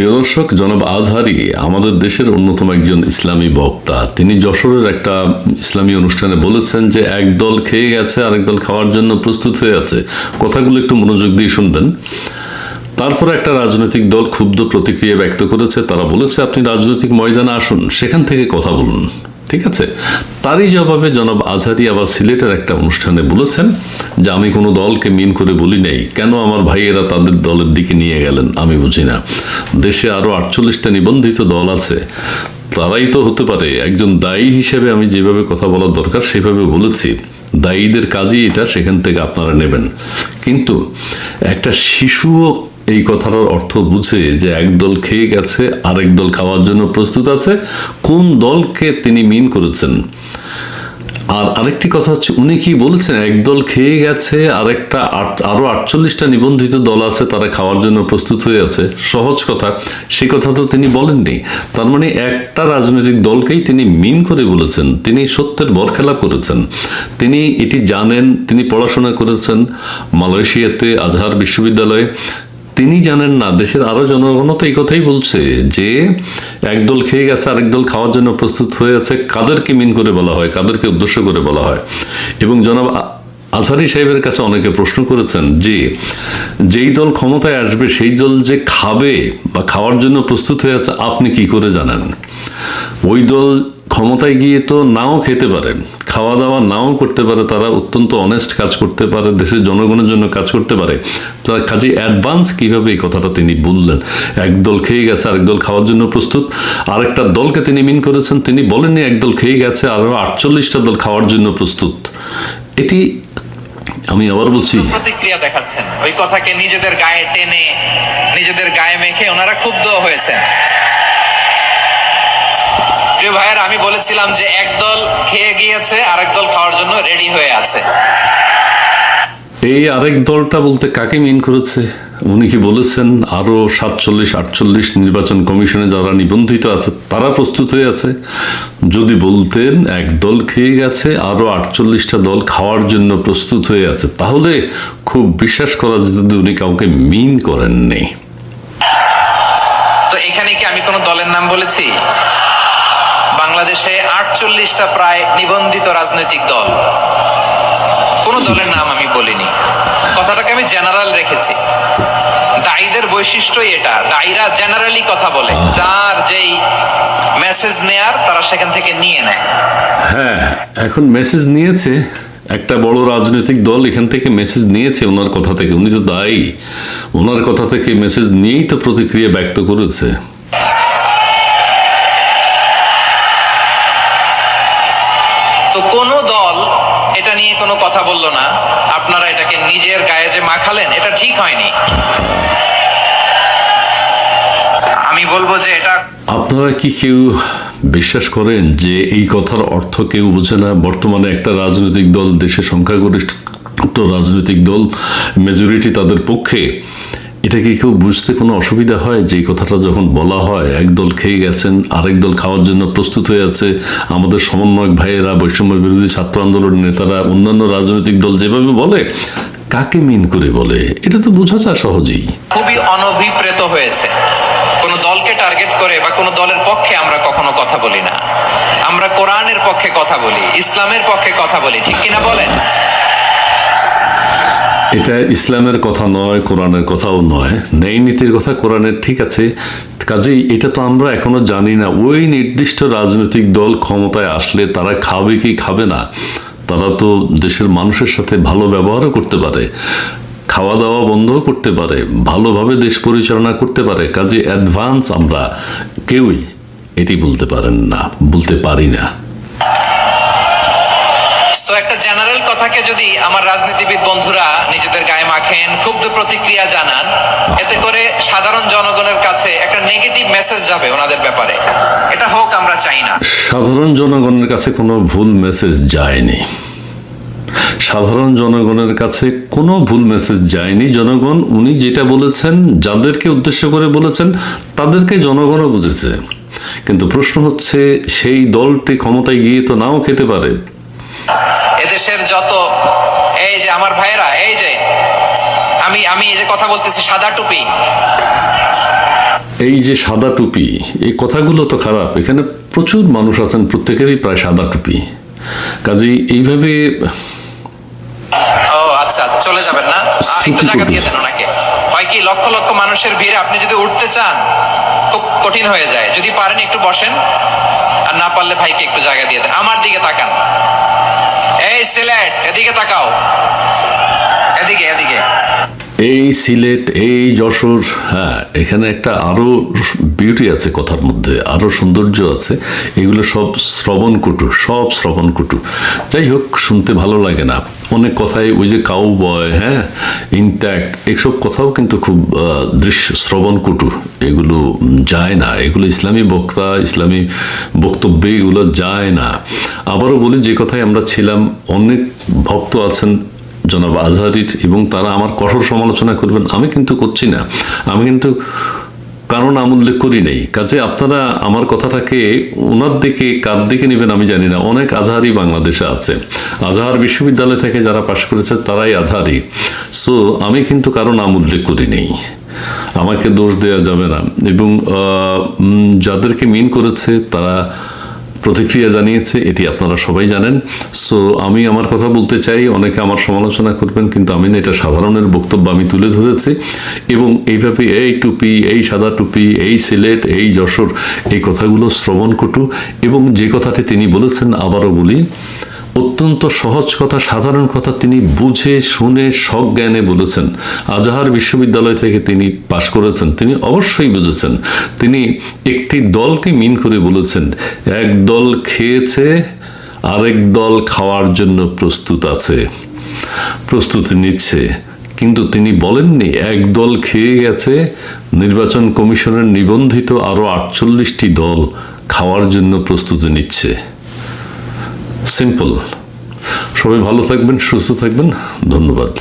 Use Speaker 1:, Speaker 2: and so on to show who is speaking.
Speaker 1: প্রিয় দর্শক, জনাব আজহারি, আমাদের দেশের অন্যতম একজন ইসলামী বক্তা। তিনি যশোরের একটা ইসলামী অনুষ্ঠানে বলেছেন যে, এক দল খেয়ে গেছে, আরেক দল খাওয়ার জন্য প্রস্তুত হয়ে আছে। কথাগুলো একটু মনোযোগ দিয়ে শুনবেন। তারপর একটা রাজনৈতিক দল ক্ষুব্ধ প্রতিক্রিয়া ব্যক্ত করেছে। তারা বলেছে, আপনি রাজনৈতিক ময়দানে আসুন, সেখান থেকে কথা বলুন। ঠিক আছে? তারই জবাবে জনাব আজহারি আবার সিলেটের একটা অনুষ্ঠানে বলেছেন যে, আমি কোনো দলকে মিন করে বলি নাই। কেন আমার ভাইয়েরা তাদের দলের দিকে নিয়ে গেলেন? আমি বুঝি না। দেশে আরও আটচল্লিশটা নিবন্ধিত দল আছে। তারাই তো হতে পারে। একজন দায়ী হিসেবে আমি যেভাবে কথা বলার দরকার সেভাবে বলেছি। দায়ীদের কাজই এটা, সেখান থেকে আপনারা নেবেন। কিন্তু একটা শিশুও এই কথাটার অর্থ বুঝে যে একদল খেয়ে গেছে, আরেক দল খাওয়ার জন্য প্রস্তুত আছে, কোন দলকে তিনি মিন করেছেন? আর আরেকটি কথা হচ্ছে, উনি কি বলেছেন একদল খেয়ে গেছে, আরেকটা আট- আরও আটচল্লিশটা নিবন্ধিত দল আছে, তারা খাওয়ার জন্য প্রস্তুত হয়ে আছে। সহজ কথা, সে কথা তো তিনি বলেননি। তার মানে একটা রাজনৈতিক দলকেই তিনি মিন করে বলেছেন, তিনি সত্যের বরখেলাপ করেছেন। তিনি এটি জানেন, তিনি পড়াশোনা করেছেন মালয়েশিয়াতে আজহার বিশ্ববিদ্যালয়ে। তিনি জানেন না, দেশের আরও জনগণও তো এই কথাই বলছে যে একদল খেয়ে গেছে, আরেক দল খাওয়ার জন্য প্রস্তুত হয়ে আছে, কাদেরকে মিন করে বলা হয়, কাদেরকে উদ্দেশ্য করে বলা হয়। এবং জনাব আজহারি সাহেবের কাছে অনেকে প্রশ্ন করেছেন যে, যেই দল ক্ষমতায় আসবে, সেই দল যে খাবে বা খাওয়ার জন্য প্রস্তুত হয়ে আছে, আপনি কি করে জানেন? ওই দল ক্ষমতায় গিয়ে তো নাও খেতে পারে খাওয়া দাওয়া নাও করতে পারে, তারা অত্যন্ত অনেস্ট কাজ করতে পারে, দেশের জনগণের জন্য কাজ করতে পারে। তার কাজে অ্যাডভান্স কীভাবে এই কথাটা তিনি বললেন? একদল খেয়ে গেছে আরেক দল খাওয়ার জন্য প্রস্তুত। আরেকটা দলকে তিনি মিন করেছেন, তিনি বলেননি একদল খেয়ে গেছে, আরও আটচল্লিশটা দল খাওয়ার জন্য প্রস্তুত। এটি আমি আবার বলছি।
Speaker 2: প্রতিক্রিয়া দেখাচ্ছেন। ওই কথাকে নিজেদের গায়ে টেনে, নিজেদের গায়ে মেখে ওনারা ক্ষুব্ধ হয়েছেন। প্রিয় ভাইয়ের আমি বলেছিলাম যে একদল খেয়ে গিয়েছে আরেক দল খাওয়ার জন্য রেডি হয়ে আছে।
Speaker 1: এই আরেক দলটা বলতে কাকে মিন করেছে? উনি কি বলেছেন? আরও সাতচল্লিশ আটচল্লিশ নির্বাচন কমিশনে যারা নিবন্ধিত আছে তারা প্রস্তুত হয়ে আছে। যদি বলতেন এক দল খেয়ে গেছে আরও আটচল্লিশটা দল খাওয়ার জন্য প্রস্তুত হয়ে আছে তাহলে খুব বিশ্বাস করা যেত যে উনি কাউকে মিন করেননি।
Speaker 2: তো এখানে কি আমি কোনো দলের নাম বলেছি? বাংলাদেশে আটচল্লিশটা প্রায় নিবন্ধিত রাজনৈতিক দল। কোন দলের নাম আমি বলিনি। কথাটাকে আমি জেনারেল রেখেছি। দায়ীদের বৈশিষ্ট্যই এটা। দায়ীরা জেনারেলি কথা বলে। যার যেই মেসেজ নেয়ার তারা সেখান থেকে নিয়ে নেয়।
Speaker 1: হ্যাঁ এখন মেসেজ নিয়েছে। একটা বড় রাজনৈতিক দল এখান থেকে মেসেজ নিয়েছে ওনার কথা থেকে। উনি তো দায়ী। ওনার কথা থেকে মেসেজ নিয়েই তো প্রতিক্রিয়া ব্যক্ত করেছে।
Speaker 2: তো কোনো দল এটা নিয়ে কোনো কথা বলল না। আপনারা এটাকে নিজের গায়ে যে মাখালেন, এটা ঠিক হয়নি। আমি বলব যে এটা
Speaker 1: আপনারা কি কেউ বিশ্বাস করেন যে এই কথার অর্থ কেউ বোঝে না? বর্তমানে একটা রাজনৈতিক দল দেশে সংখ্যাগরিষ্ঠ রাজনৈতিক দল মেজরিটি তাদের পক্ষে এটা কি কেউ বুঝতে কোনো অসুবিধা হয়? যে কথাটা যখন বলা হয় একদল খেয়ে গেছেন, আরেক দল খাওয়ার জন্য প্রস্তুত হয়ে আছে। আমাদের সমন্বয়ক ভাইয়েরা, বৈষম্য বিরোধী ছাত্র আন্দোলনের নেতারা, অন্যান্য রাজনৈতিক দল যেভাবে বলে, কাকে মিন করে বলে? এটা তো বোঝা যায় সহজেই।
Speaker 2: খুবই অনভিপ্রেত হয়েছে। কোন দলকে টার্গেট করে বা কোন দলের পক্ষে আমরা কখনো কথা বলি না। আমরা কোরআনের পক্ষে কথা বলি, ইসলামের পক্ষে কথা বলি, ঠিক কিনা বলেন?
Speaker 1: এটা ইসলামের কথা নয়, কোরআনের কথাও নয়। ন্যায় নীতির কথা কোরআনের ঠিক আছে। কাজেই এটা তো আমরা এখনও জানি না। ওই নির্দিষ্ট রাজনৈতিক দল ক্ষমতায় আসলে তারা খাবে কি খাবে না, তারা তো দেশের মানুষের সাথে ভালো ব্যবহারও করতে পারে খাওয়া দাওয়া বন্ধও করতে পারে, ভালোভাবে দেশ পরিচালনা করতে পারে। কাজে অ্যাডভান্স আমরা কেউই এটি বলতে পারেন না, বলতে পারি না।
Speaker 2: তো একটা জেনারেল কথাকে যদি আমার রাজনীতিবিদ বন্ধুরা নিজেদের গায়ে মাখেন ক্ষুব্ধ প্রতিক্রিয়া জানান, এতে করে সাধারণ জনগণের কাছে একটা নেগেটিভ মেসেজ যাবে ওনাদের ব্যাপারে। এটা হোক, আমরা চাই না।
Speaker 1: সাধারণ জনগণের কাছে কোনো ভুল মেসেজ যায়নি। সাধারণ জনগণের কাছে কোনো ভুল মেসেজ যায়নি। জনগণ, উনি যেটা বলেছেন, যাদেরকে উদ্দেশ্য করে বলেছেন, তাদেরকে জনগণও বুঝেছে। কিন্তু প্রশ্ন হচ্ছে, সেই দলটি ক্ষমতায় গিয়ে তো নাও খেতে পারে।
Speaker 2: এদেশের যত, এই যে আমার ভাইয়েরা, এই যে, আমি আমি এই যে কথা বলতেছি, সাদা টুপি।
Speaker 1: এই যে সাদা টুপি, এই কথাগুলো তো খারাপ। এখানে প্রচুর মানুষ আছেন, প্রত্যেকেরই প্রায় সাদা টুপি। কাজেই এইভাবে
Speaker 2: আচ্ছা আচ্ছা চলে যাবেন না। একটু জায়গা দিয়ে দেন ওনাকে। হয় কি লক্ষ লক্ষ মানুষের ভিড়ে আপনি যদি উঠতে চান খুব কঠিন হয়ে যায়। যদি পারেন একটু বসেন আর না পারলে ভাইকে একটু জায়গা দিয়ে দেন। আমার দিকে তাকান। এই সিলেট এদিকে তাকাও। এদিকে এদিকে।
Speaker 1: এই সিলেট, এই যশোর হ্যাঁ এখানে একটা আরও বিউটি আছে কথার মধ্যে আরও সৌন্দর্য আছে। এগুলো সব শ্রবণ কুটু, সব শ্রবণ কুটু। যাই হোক, শুনতে ভালো লাগে না। অনেক কথাই ওই যে কাউ বয় হ্যাঁ ইনট্যাক্ট এসব কথাও কিন্তু খুব দৃশ্য, শ্রবণ কুটু। এগুলো যায় না, এগুলো ইসলামী বক্তা, ইসলামী বক্তব্যে এগুলো যায় না। আবারও বলি, যে কথায় আমরা ছিলাম, অনেক ভক্ত আছেন জনাব আজহারির এবং তারা আমার কঠোর সমালোচনা করবেন, আমি কিন্তু করছি না। আমি কিন্তু কারণ নাম উল্লেখ করি নেই। কাজে আপনারা আমার কথাটাকে ওনার দিকে কার দিকে নেবেন আমি জানি না। অনেক আজহারি বাংলাদেশে আছে। আজহার বিশ্ববিদ্যালয় থেকে যারা পাশ করেছে, তারাই আজহারি। সো আমি কিন্তু কারও নাম উল্লেখ করি নেই। আমাকে দোষ দেওয়া যাবে না। এবং যাদেরকে মিন করেছে, তারা প্রতিক্রিয়া জানিয়েছে, এটি আপনারা সবাই জানেন। সো আমি আমার কথা বলতে চাই, অনেকে আমার সমালোচনা করবেন, কিন্তু আমি এটা সাধারণের বক্তব্য আমি তুলে ধরেছি। এবং এইভাবে এই টুপি, এই সাদা টুপি, এই সিলেট, এই যশোর, এই কথাগুলো শ্রবণ কটু। এবং যে কথাটি তিনি বলেছেন, আবারও বলি অত্যন্ত সহজ কথা, সাধারণ কথা তিনি বুঝে, শুনে, সজ্ঞানে বলেছেন। আজাহার বিশ্ববিদ্যালয় থেকে তিনি পাশ করেছেন। তিনি অবশ্যই বুঝেছেন। তিনি একটি দলকে মিন করে বলেছেন, এক দল খেয়েছে, আরেক দল খাওয়ার জন্য প্রস্তুত আছে, প্রস্তুতি নিচ্ছে। কিন্তু তিনি বলেননি, এক দল খেয়ে গেছে, নির্বাচন কমিশনের নিবন্ধিত আরও আটচল্লিশটি দল খাওয়ার জন্য প্রস্তুতি নিচ্ছে। সিম্পল সবাই ভালো থাকবেন সুস্থ থাকবেন ধন্যবাদ।